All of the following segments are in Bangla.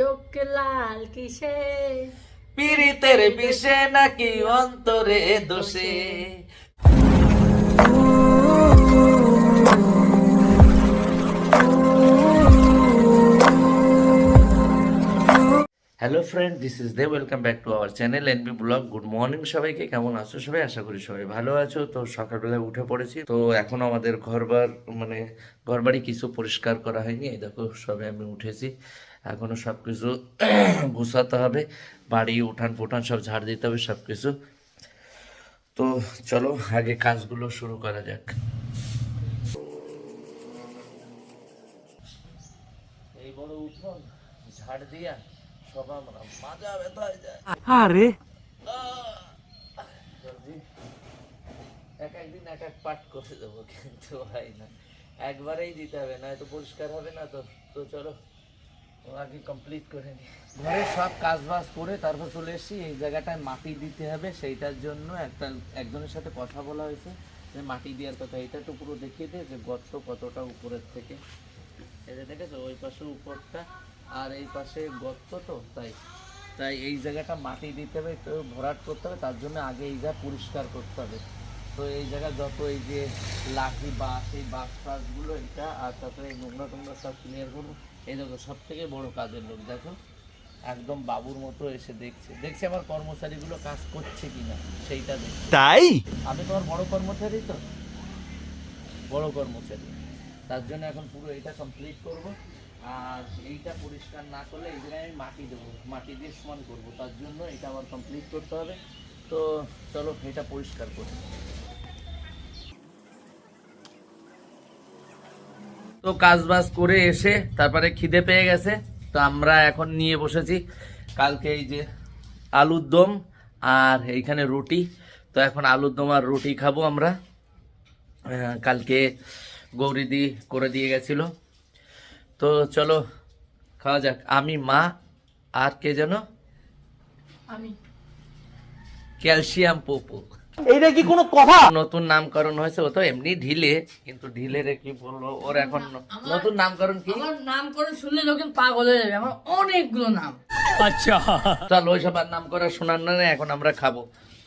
চোখ লাল কিসে? পীড়িতের বিষে নাকি অন্তরে দোষে। Hello friend this is the welcome back to our channel NB blog good morning সবাইকে কেমন আছো সবাই? আশা করি সবাই ভালো আছো। তো সকালবেলায় উঠে পড়েছি। তো এখনও আমাদের ঘরবার মানে ঘরবাড়ি কিছু পরিষ্কার করা হয়নি। এই দেখো সবে আমি উঠেছি। এখনও সব কিছু গুছাতে হবে বাড়ি উঠান ফুঠান সব ঝাড় দিতে হবে সব কিছু তো চলো আগে কাজগুলো শুরু করা যাক। এই বড় উঠোন ঝাড় দিয়া সব আমরা মাজা ব্যথা হয়ে যায়। আরে! এক একদিন এক এক পাঠ করে দেবো কিন্তু হয় না। একবারেই দিতে হবে না তো পরিষ্কার হবে না তো। তো চলো। ও কমপ্লিট করে নি ঘরে সব কাজ বাজ করে তারপর চলে এসেছি। এই জায়গাটায় মাটি দিতে হবে, সেইটার জন্য একটা, একজনের সাথে কথা বলা হয়েছে যে মাটি দেওয়ার কথা। এটা তো পুরো দেখিয়ে দে যে গর্ত কতটা উপরের থেকে। যে দেখেছ, ওই পাশে উপরটা আর এই পাশে গর্ত তো, তাই। তাই এই জায়গাটা মাটি দিতে হবে তো ভরাট করতে হবে। তার জন্য আগে এই জায়গা পরিষ্কার করতে হবে। তো এই জায়গা যত এই যে লাঠি বাঁশ এই বাঁশ ফাঁসগুলো, এটা আর তারপরে নোংরা টোংরা সব ক্লিয়ার করব। এই দেখো সব থেকে বড় কাজের লোক দেখো। একদম বাবুর মতো এসে দেখছে। দেখছে আমার কর্মচারীগুলো কাজ করছে কিনা সেইটা দেখছে। তাই? আমি তোমার বড় কর্মচারী তো? বড় কর্মচারী। তার জন্য এখন পুরো এটা কমপ্লিট করব। আর এইটা পরিষ্কার না করলে এই জায়গায় আমি মাটি দেবো মাটি দিয়ে সমান করব। তার জন্য এটা আবার কমপ্লিট করতে হবে। তো চলো এটা পরিষ্কার করি। তো কাজ বাজ করে এসে তারপরে খিদে পেয়ে গেছে। তো আমরা এখন নিয়ে বসেছি কালকে এই যে আলুর দম আর এইখানে রুটি। তো এখন আলুর দম আর রুটি খাব আমরা। কালকে গৌরীদি করে দিয়ে গেছিল। তো চলো খাওয়া যাক। আমি মা আর কে যেন? আমি। ক্যালসিয়াম পোপো। এইটা কি কোনো কথা নতুন নামকরণ হয়েছে ও তো এমনি ঢিলে কিন্তু ঢিলে রে কি বলল ওর এখন নতুন নামকরণ কি আমার নামকরণ শুনলে লোকে পাগল হয়ে যাবে আমার অনেকগুলো নাম আচ্ছা চল ওইসব সবার নাম করা শোনার না এখন আমরা খাব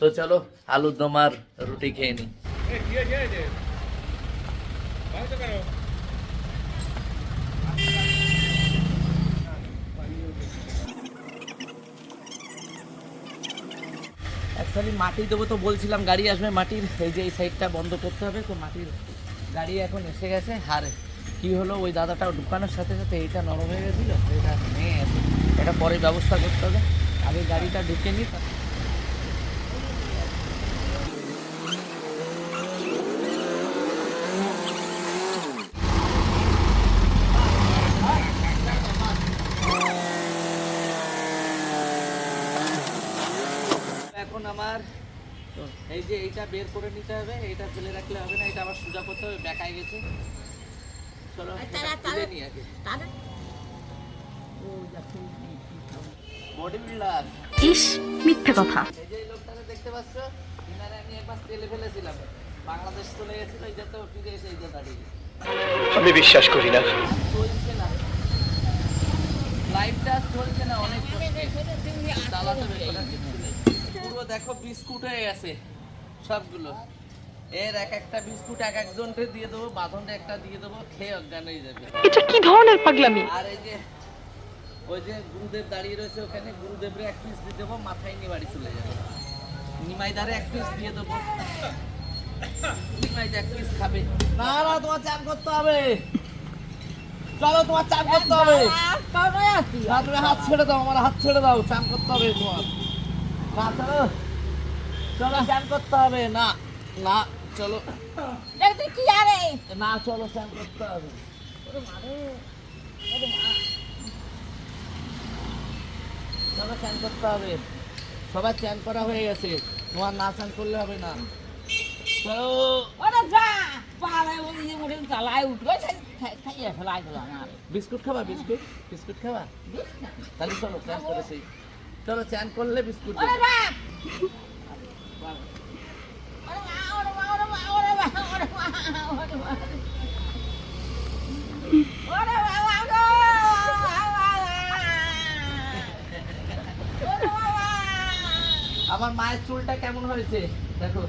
তো চলো আলুর দমার রুটি খেয়ে নিই অ্যাকচুয়ালি মাটি দেবো তো বলছিলাম, গাড়ি আসবে মাটির। এই যে এই সাইডটা বন্ধ করতে হবে, তো মাটির গাড়ি এখন এসে গেছে। আর কি হলো, ওই দাদাটা ঢুকানোর সাথে সাথে এইটা নরম হয়ে গেছিল এটা নেই এটা পরে ব্যবস্থা করতে হবে। আগে গাড়িটা ঢুকে নিই তা- এখন আমার তো এই যে এইটা বের করে নিতে হবে এইটা ফেলে রাখলে হবে না এটা আবার সোজা করতে হবে বেকায় গেছে চলো তুলে নিই আগে বডি বিল্ডার ইস মিথ্যে কথা এই যে এই লোকটাকে দেখতে পাচ্ছ ইনারে আমি একবার তেলে ফেলেছিলাম বাংলাদেশ চলে গেছিল এই যে তো ফিরে এসে এই যে দাঁড়িয়ে আমি বিশ্বাস করি না চলছে না লাইভটা চলছে না অনেক। পুরো দেখো বিস্কুট হয়ে গেছে সবগুলো। এর এক একটা বিস্কুট এক একজনকে দিয়ে দেবো বাঁধনটা একটা দিয়ে দেবো খেয়ে অজ্ঞান হয়ে যাবে। এটা কি ধরনের পাগলামি? আর এই যে ওই যে গুরুদেব দাঁড়িয়ে রয়েছে ওখানে গুরুদেবরে এক পিস দিয়ে দেবো মাথায় নিয়ে বাড়ি চলে যাবে। নিমাইদারে এক পিস দিয়ে দেবো। নিমাইদা এক পিস খাবে। না না তোমার চাপ করতে হবে। চলো তোমার চাপ করতে হবে। না তুমি হাত ছেড়ে দাও আমার হাত ছেড়ে দাও চান করতে হবে তোমার। না চলো। চলো। চান করতে হবে? না না চলো। কি জানে না চলো চান করতে হবে। চলো চান করতে হবে। সবার চান করা হয়ে গেছে। তোমার না চান করলে হবে না। চলো। ওরে যা পালে ওই যে মোটে চালায় উঠবে খাইয়ে ফেলাই দিল আমার। বিস্কুট খাবা বিস্কুট? বিস্কুট খাবা? তাহলে চলো চান করেছি। চলো চান করলে বিস্কুট আমার মায়ের চুলটা কেমন হয়েছে? দেখো,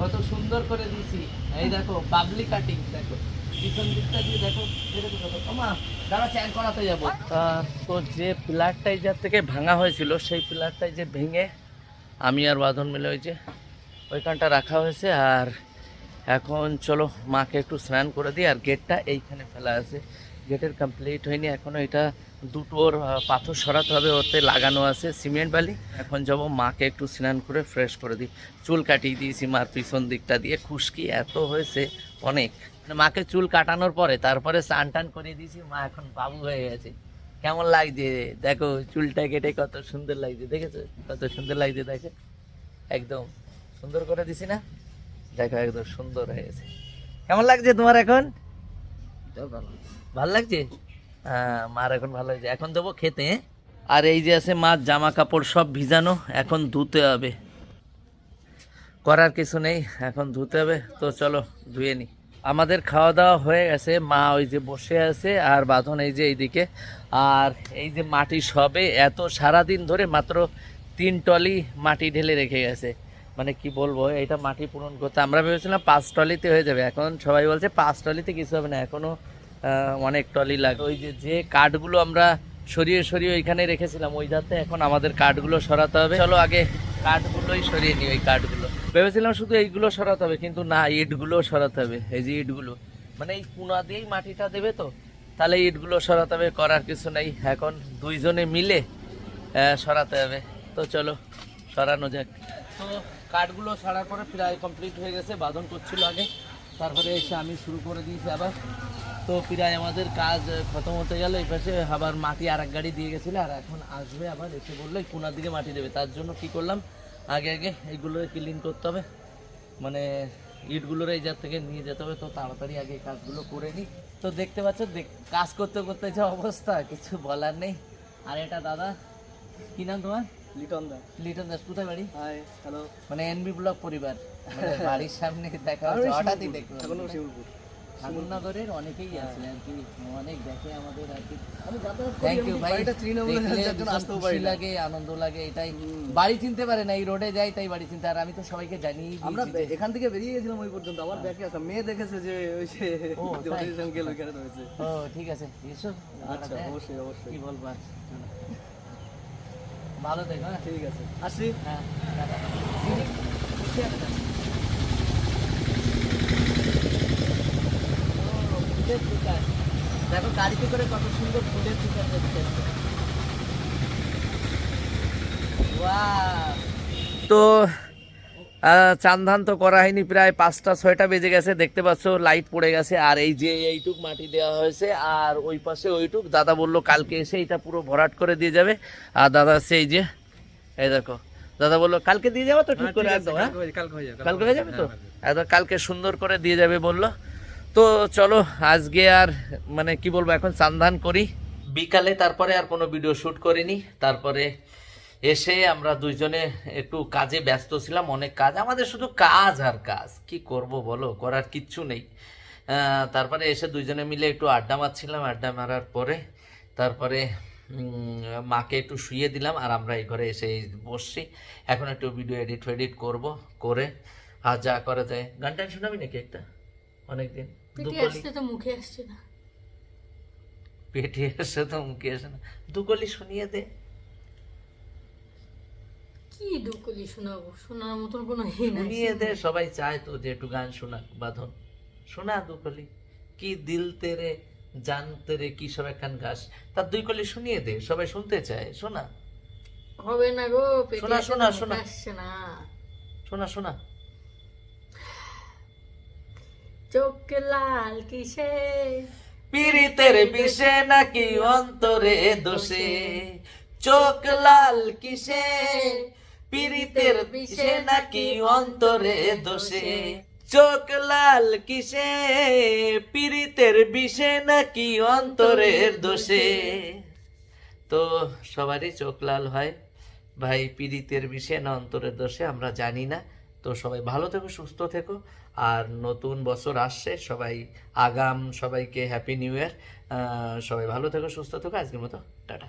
কত সুন্দর করে দিয়েছি। এই দেখো বাবলি কাটিং দেখো। পিছন দিকটা দিয়ে দেখো মা করাতে যাব। তো যে পিলারটাই যার থেকে ভাঙা হয়েছিল, সেই পিলারটাই যে ভেঙে আমি আর বাঁধন মিলে ওই যে ওইখানটা রাখা হয়েছে, আর এখন চলো মাকে একটু স্নান করে দিই, আর গেটটা এইখানে ফেলা আছে। গেটের কমপ্লিট হয়নি, এখনও এটা দুটোর পাথর সরাতে হবে, ওতে লাগানো আছে, সিমেন্ট বালি। এখন যাব মাকে একটু স্নান করে ফ্রেশ করে দিই। চুল কাটিয়ে দিয়েছি মার পিছন দিকটা দিয়ে, খুশকি এত হয়েছে অনেক। মানে মাকে চুল কাটানোর পরে, তারপরে স্নান টান করিয়ে দিয়েছি, মা এখন বাবু হয়ে গেছে। কেমন লাগছে? দেখো চুলটা কেটে কত সুন্দর লাগছে দেখেছ? কত সুন্দর লাগছে দেখো। একদম সুন্দর করে দিছি না? দেখো একদম সুন্দর হয়ে গেছে। কেমন লাগছে তোমার এখন? ভালো। লাগছে? হ্যাঁ মার এখন ভালো লাগছে এখন দেবো খেতে হ্যাঁ? আর এই যে আছে মার জামা কাপড় সব ভিজানো এখন ধুতে হবে। করার কিছু নেই এখন ধুতে হবে। তো চলো ধুয়ে নি। আমাদের খাওয়া দাওয়া হয়ে গেছে। মা ওই যে বসে আছে আর বাঁধন এই যে এইদিকে। আর এই যে মাটি সবে এত সারাদিন ধরে মাত্র তিন টলি মাটি ঢেলে রেখে গেছে। মানে কি বলব, এটা মাটি পূরণ করতে আমরা ভেবেছিলাম পাঁচ টলিতে হয়ে যাবে। এখন সবাই বলছে পাঁচ টলিতে কিছু হবে না এখনও অনেক টলি লাগে ওই যে যে কাঠগুলো আমরা সরিয়ে সরিয়ে ওইখানে রেখেছিলাম, ওই যাতে এখন আমাদের কাঠগুলো সরাতে হবে। চলো আগে কাঠগুলোই সরিয়ে নিই, ওই কাঠগুলো। ভেবেছিলাম শুধু এইগুলো সরাতে হবে, কিন্তু না ইটগুলো সরাতে হবে। এই যে ইটগুলো মানে এই কুনা দিয়েই মাটিটা দেবে তো, তাহলে ইটগুলো সরাতে হবে, করার কিছু নেই। এখন দুইজনে মিলে সরাতে হবে। তো চলো, সরানো যাক। তো কাঠগুলো সরার পরে প্রায় কমপ্লিট হয়ে গেছে, বাঁধন করছিল আগে। তারপরে এসে আমি শুরু করে দিয়েছি আবার। তো প্রায় আমাদের কাজ খতম হতে গেল, এই পাশে আবার মাটি আর গাড়ি দিয়ে গেছিল, আর এখন আসবে আবার, এসে বলল কোনার দিকে মাটি দেবে। তার জন্য কি করলাম আগে আগে এইগুলো ক্লিন করতে হবে। মানে ইটগুলোর এই জাত থেকে নিয়ে যেতে হবে তো তাড়াতাড়ি আগে কাজগুলো করে নিই। তো দেখতে পাচ্ছ দেখ- কাজ করতে করতে যা অবস্থা কিছু বলার নেই। আর এটা দাদা কি নাম তোমার? লিটন দা। লিটন দাস কোথায় বাড়ি? হাই হ্যালো মানে এনবি ব্লক পরিবার। মানে বাড়ির সামনে দেখা হচ্ছে হঠাৎই দেখলাম। ঠাকুরনগরের অনেকেই আছে আর কি অনেক দেখে আমাদের আর কি। আমি থ্যাংক ইউ ভাই। খুশি লাগে আনন্দ লাগে এটাই। বাড়ি চিনতে পারে না এই রোডে যাই তাই বাড়ি চিনতে আর আমি তো সবাইকে আমরা এখান থেকে বেরিয়ে গেছিলাম ওই পর্যন্ত আমার ব্যাকে আসা মেয়ে দেখেছে যে ওই রয়েছে। ও ঠিক আছে এসো। আচ্ছা হ্যাঁ, অবশ্যই অবশ্যই। কি বলব ভালো দেখো হ্যাঁ। ঠিক আছে আসি হ্যাঁ টাটা। দিদি, বসে আছে না? ও, ফুলের দোকান। দেখো গাড়িতে করে কত সুন্দর ফুলের দোকান দেখতে তো চান ধান তো করা হয়নি প্রায় পাঁচটা ছয়টা বেজে গেছে দেখতে পাচ্ছ লাইট পড়ে গেছে আর এই যে এইটুক মাটি দেওয়া হয়েছে আর ওই পাশে ওইটুক দাদা বলল কালকে এসে এটা পুরো ভরাট করে দিয়ে যাবে আর দাদা সেই যে এই দেখো দাদা বলল কালকে দিয়ে যাব তো ঠিক করে একদম হ্যাঁ? কালকে হয়ে যাবে তো? একদম কালকে সুন্দর করে দিয়ে যাবে বলল তো চলো, আজকে আর মানে কি বলব, এখন চান্দান করি। বিকালে তারপরে আর কোনো ভিডিও শ্যুট করিনি। তারপরে এসে আমরা দুইজনে একটু কাজে ব্যস্ত ছিলাম, অনেক কাজ। আমাদের শুধু কাজ আর কাজ। কি করব বলো, করার কিচ্ছু নেই। তারপরে এসে দুইজনে মিলে একটু আড্ডা মারছিলাম। আড্ডা মারার পরে, তারপরে মাকে একটু শুয়ে দিলাম আর আমরা এই ঘরে এসে বসছি। এখন একটু ভিডিও এডিট ফেডিট করব, করে আর যা করা যায়। গান টান শোনাবি নাকি একটা? অনেকদিন। দুকলি আসছে তো মুখে আসছে না। পেটে এসে তো মুখে এসে না। দুকলি শুনিয়ে দে। কি দুকলি শোনাবো? শোনার মতন কোনো নাই। শুনিয়ে দে সবাই চায় তো যে একটু গান শোনা বাঁধন। শোনা দুকলি। কি দিল তেরে জান তেরে কি সব একখান গাছ তার দুই কলি শুনিয়ে দে সবাই শুনতে চায়। শোনা। হবে না গো শোনা, শোনা, শোনা। আসছে না। শোনা শোনা। চোখ লাল কিসে? পীড়িতের বিষে নাকি অন্তরে দোষে? চোখ লাল কিসে? পীড়িতের বিষে নাকি অন্তরে দোষে? চোখ লাল কিসে? পীড়িতের বিষে নাকি অন্তরের দোষে? তো সবারই চোখ লাল হয়। ভাই পীড়িতের বিষে না অন্তরের দোষে আমরা জানি না। তো সবাই ভালো থেকো, সুস্থ থেকো। আর নতুন বছর আসছে, সবাই আগাম, সবাইকে হ্যাপি নিউ ইয়ার সবাই ভালো থেকো, সুস্থ থেকো। আজকের মতো, টাটা।